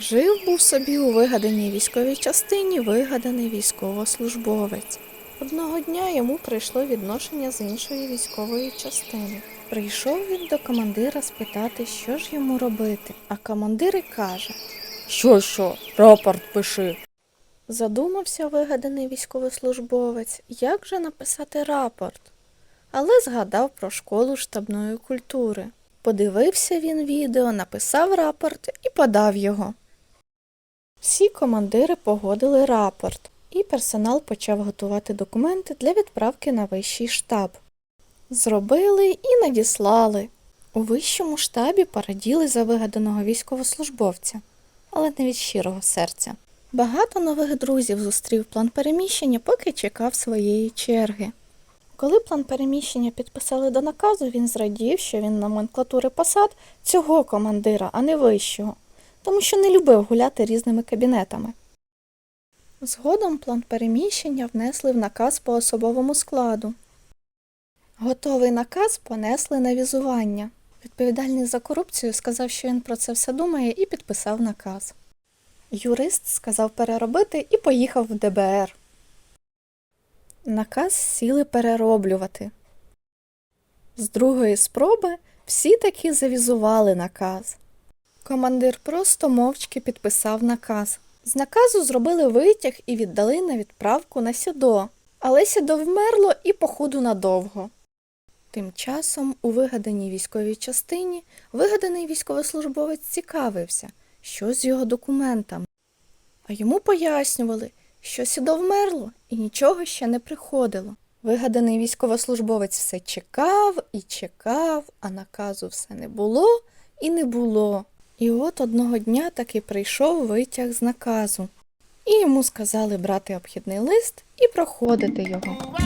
Жив був собі у вигаданій військовій частині вигаданий військовослужбовець. Одного дня йому прийшло відношення з іншої військової частини. Прийшов він до командира спитати, що ж йому робити, а командир і каже: Що, що, рапорт пиши. Задумався вигаданий військовослужбовець, як же написати рапорт. Але згадав про школу штабної культури. Подивився він відео, написав рапорт і подав його. Всі командири погодили рапорт, і персонал почав готувати документи для відправки на вищий штаб. Зробили і надіслали. У вищому штабі пораділи за вигаданого військовослужбовця, але не від щирого серця. Багато нових друзів зустрів план переміщення, поки чекав своєї черги. Коли план переміщення підписали до наказу, він зрадів, що він номенклатури посад цього командира, а не вищого, тому що не любив гуляти різними кабінетами. Згодом план переміщення внесли в наказ по особовому складу. Готовий наказ понесли на візування. Відповідальний за корупцію сказав, що він про це все думає, і підписав наказ. Юрист сказав переробити і поїхав в ДБР. Наказ сіли перероблювати. З другої спроби всі таки завізували наказ. Командир просто мовчки підписав наказ. З наказу зробили витяг і віддали на відправку на сідо, але сідо вмерло і походу надовго. Тим часом у вигаданій військовій частині вигаданий військовослужбовець цікавився, що з його документами. А йому пояснювали, що сідо вмерло і нічого ще не приходило. Вигаданий військовослужбовець все чекав і чекав, а наказу все не було і не було. І от одного дня таки прийшов витяг з наказу. І йому сказали брати обхідний лист і проходити його.